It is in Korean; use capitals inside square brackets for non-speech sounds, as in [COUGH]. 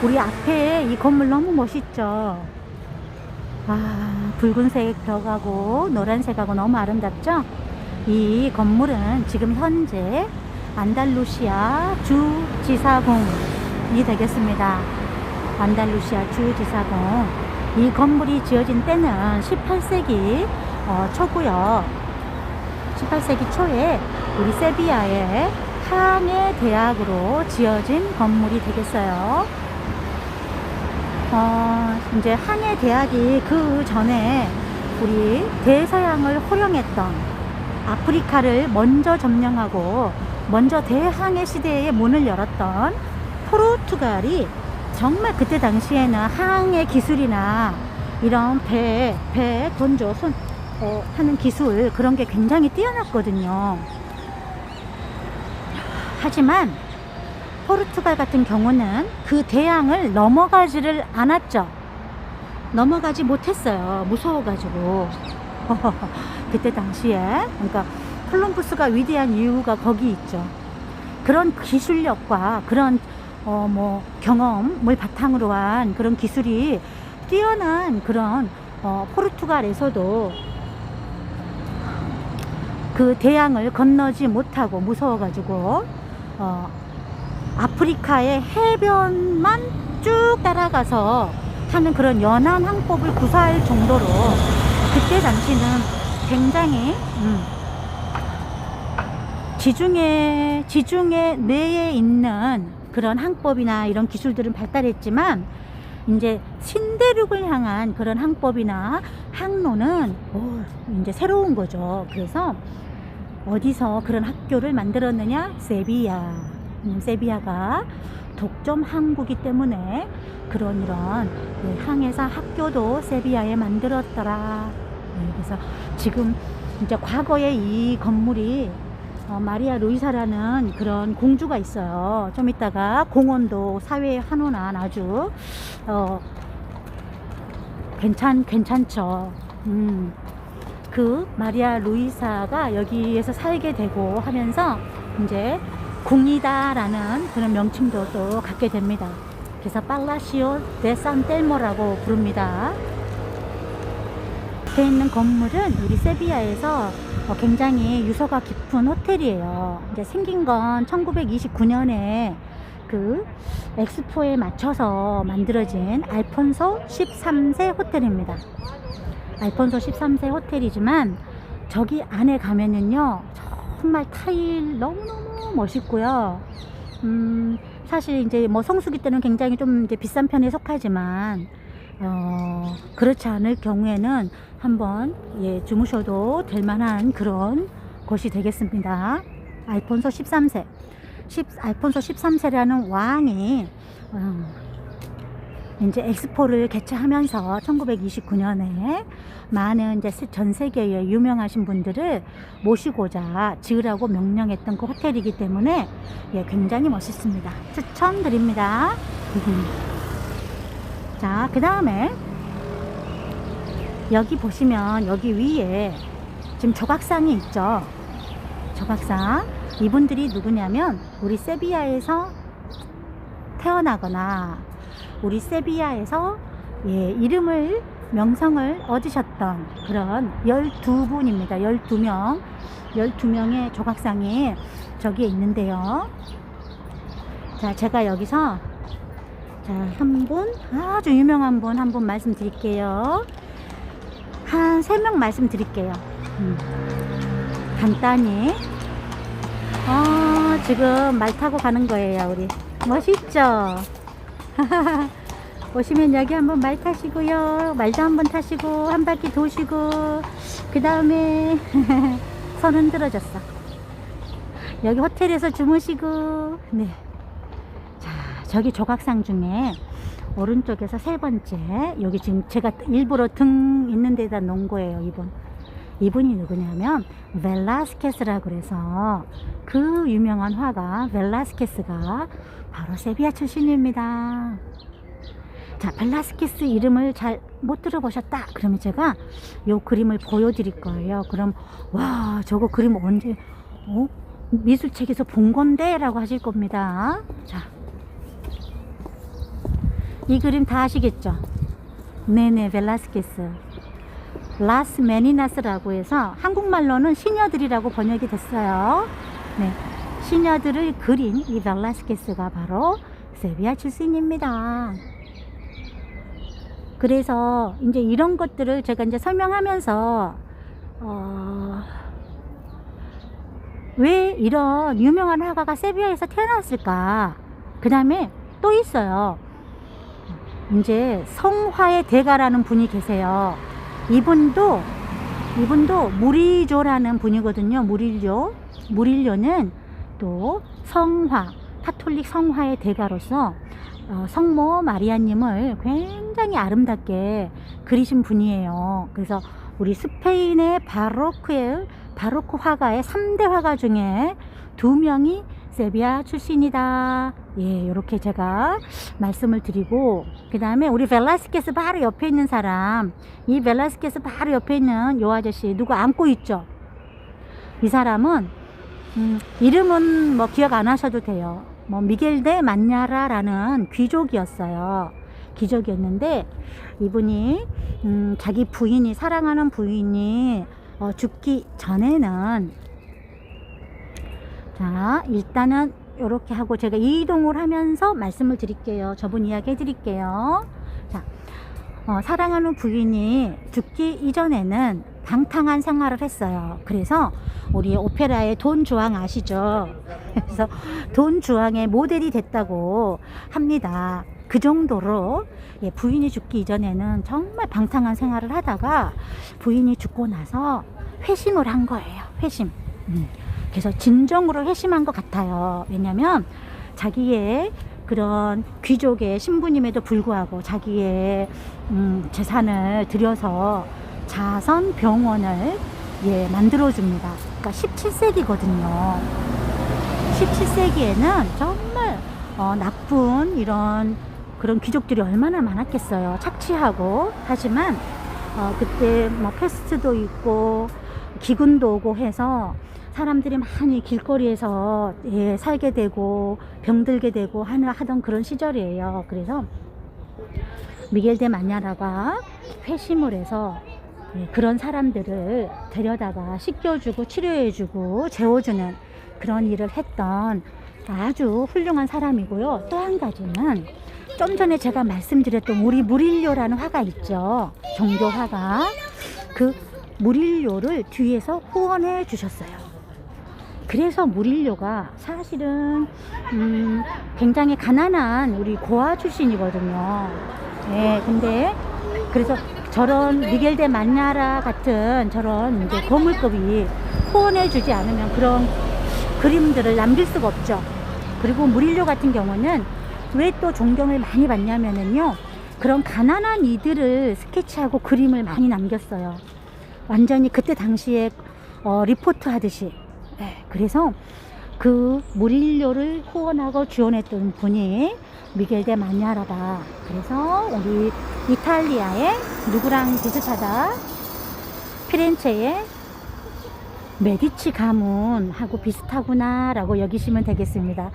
우리 앞에 이 건물 너무 멋있죠? 아, 붉은색 벽하고 노란색하고 너무 아름답죠? 이 건물은 지금 현재 안달루시아 주지사궁이 되겠습니다. 안달루시아 주지사궁. 이 건물이 지어진 때는 18세기 어, 초고요. 18세기 초에 우리 세비야의 항해 대학으로 지어진 건물이 되겠어요. 어, 이제 항해 대학이 그 전에 우리 대서양을 호령했던 아프리카를 먼저 점령하고 먼저 대항해 시대의 문을 열었던 포르투갈이 정말 그때 당시에는 항해 기술이나 이런 배, 배 건조 손, 어, 하는 기술 그런 게 굉장히 뛰어났거든요. 하지만 포르투갈 같은 경우는 그 대양을 넘어가지를 않았죠. 넘어가지 못했어요. 무서워가지고. [LAUGHS] 그때 당시에. 그러니까 콜럼부스가 위대한 이유가 거기 있죠. 그런 기술력과 그런 어, 뭐 경험을 바탕으로 한 그런 기술이 뛰어난 그런 어, 포르투갈에서도 그 대양을 건너지 못하고 무서워가지고 어, 아프리카의 해변만 쭉 따라가서 하는 그런 연안 항법을 구사할 정도로 그때 당시는 굉장히 음, 지중해 지중해 내에 있는 그런 항법이나 이런 기술들은 발달했지만 이제 신대륙을 향한 그런 항법이나 항로는 오, 이제 새로운 거죠. 그래서 어디서 그런 학교를 만들었느냐? 세비야. 음, 세비야가 독점 항구기 때문에 그런 이런 네, 항해사 학교도 세비야에 만들었더라. 네, 그래서 지금 이제 과거에 이 건물이 어, 마리아 루이사라는 그런 공주가 있어요. 좀 이따가 공원도 사회에 한원한 아주 어, 괜찮 괜찮죠. 음. 그 마리아 루이사가 여기에서 살게 되고 하면서 이제 궁이다라는 그런 명칭도 또 갖게 됩니다. 그래서 팔라시오 데 산텔모라고 부릅니다. 앞에 있는 건물은 우리 세비야에서 어, 굉장히 유서가 깊은 호텔이에요. 이제 생긴 건 1929년에 그 엑스포에 맞춰서 만들어진 알폰소 13세 호텔입니다. 알폰소 13세 호텔이지만 저기 안에 가면은요 정말 타일 너무너무 멋있고요. 음, 사실 이제 뭐 성수기 때는 굉장히 좀 이제 비싼 편에 속하지만 어, 그렇지 않을 경우에는 한번 예, 주무셔도 될 만한 그런 곳이 되겠습니다. 알폰소 13세. 10, 알폰소 13세라는 왕이 어, 이제 엑스포를 개최하면서 1929년에 많은 이제 전 세계의 유명하신 분들을 모시고자 지으라고 명령했던 그 호텔이기 때문에 예, 굉장히 멋있습니다. 추천드립니다. [LAUGHS] 자, 그 다음에 여기 보시면 여기 위에 지금 조각상이 있죠. 조각상. 이분들이 누구냐면 우리 세비야에서 태어나거나 우리 세비야에서 예, 이름을 명성을 얻으셨던 그런 12분입니다. 12명. 12명의 조각상이 저기에 있는데요. 자, 제가 여기서 자, 한 분, 아주 유명한 분 한 분 말씀드릴게요. 한 세 명 말씀드릴게요. 음. 간단히. 어, 지금 말 타고 가는 거예요, 우리. 멋있죠? [LAUGHS] 오시면 여기 한번 말 타시고요. 말도 한번 타시고, 한 바퀴 도시고, 그 다음에 [LAUGHS] 손 흔들어줬어. 여기 호텔에서 주무시고, 네. 자, 저기 조각상 중에 오른쪽에서 세 번째, 여기 지금 제가 일부러 등 있는 데다 놓은 거예요, 이분. 이분이 누구냐면 벨라스케스라고 그래서 그 유명한 화가 벨라스케스가 바로 세비야 출신입니다. 자, 벨라스케스 이름을 잘 못 들어보셨다. 그러면 제가 요 그림을 보여드릴 거예요. 그럼 와, 저거 그림 언제 어? 미술책에서 본 건데? 라고 하실 겁니다. 자. 이 그림 다 아시겠죠? 네네, 벨라스케스. 라스 메니나스라고 해서 한국말로는 시녀들이라고 번역이 됐어요. 네. 시녀들을 그린 이 벨라스케스가 바로 세비야 출신입니다. 그래서 이제 이런 것들을 제가 이제 설명하면서 어, 왜 이런 유명한 화가가 세비야에서 태어났을까? 그 다음에 또 있어요. 이제 성화의 대가라는 분이 계세요. 이분도 이분도 무리조라는 분이거든요. 무릴조. 무릴조는 또 성화, 카톨릭 성화의 대가로서 어, 성모 마리아님을 굉장히 아름답게 그리신 분이에요. 그래서 우리 스페인의 바로크의 바로크 화가의 3대 화가 중에 두 명이 세비야 출신이다. 예, 이렇게 제가 말씀을 드리고 그 다음에 우리 벨라스케스 바로 옆에 있는 사람 이 벨라스케스 바로 옆에 있는 요 아저씨 누구 안고 있죠? 이 사람은 음, 이름은 뭐 기억 안 하셔도 돼요. 뭐 미겔 데 만냐라라는 귀족이었어요. 귀족이었는데 이분이 음, 자기 부인이 사랑하는 부인이 어, 죽기 전에는 자 일단은 이렇게 하고 제가 이동을 하면서 말씀을 드릴게요. 저분 이야기 해드릴게요. 자, 어, 사랑하는 부인이 죽기 이전에는 방탕한 생활을 했어요. 그래서 우리 오페라의 돈 주왕 아시죠? [LAUGHS] 그래서 돈 주왕의 모델이 됐다고 합니다. 그 정도로 예, 부인이 죽기 이전에는 정말 방탕한 생활을 하다가 부인이 죽고 나서 회심을 한 거예요. 회심. 음. 그래서 진정으로 회심한 것 같아요. 왜냐면 자기의 그런 귀족의 신부님에도 불구하고 자기의 음, 재산을 들여서 자선 병원을 예, 만들어 줍니다. 그러니까 17세기거든요. 17세기에는 정말 어, 나쁜 이런 그런 귀족들이 얼마나 많았겠어요. 착취하고 하지만 어, 그때 뭐 패스트도 있고 기근도 오고 해서 사람들이 많이 길거리에서 예, 살게 되고 병들게 되고 하는 하던 그런 시절이에요. 그래서 미겔 데 마냐라가 회심을 해서 예, 그런 사람들을 데려다가 씻겨주고 치료해주고 재워주는 그런 일을 했던 아주 훌륭한 사람이고요. 또 한 가지는 좀 전에 제가 말씀드렸던 우리 무릴료라는 화가 있죠. 종교 화가. 그 무릴료를 뒤에서 후원해 주셨어요. 그래서 무릴료가 사실은 음, 굉장히 가난한 우리 고아 출신이거든요. 예, 근데 그래서 저런 미겔 데 만냐라 같은 저런 이제 고물급이 후원해 주지 않으면 그런 그림들을 남길 수가 없죠. 그리고 무릴료 같은 경우는 왜 또 존경을 많이 받냐면은요. 그런 가난한 이들을 스케치하고 그림을 많이 남겼어요. 완전히 그때 당시에 어, 리포트 하듯이. 네, 그래서 그 무릴료를 후원하고 지원했던 분이 미겔 데 마냐라다. 그래서 우리 이탈리아의 누구랑 비슷하다? 피렌체의 메디치 가문하고 비슷하구나라고 여기시면 되겠습니다.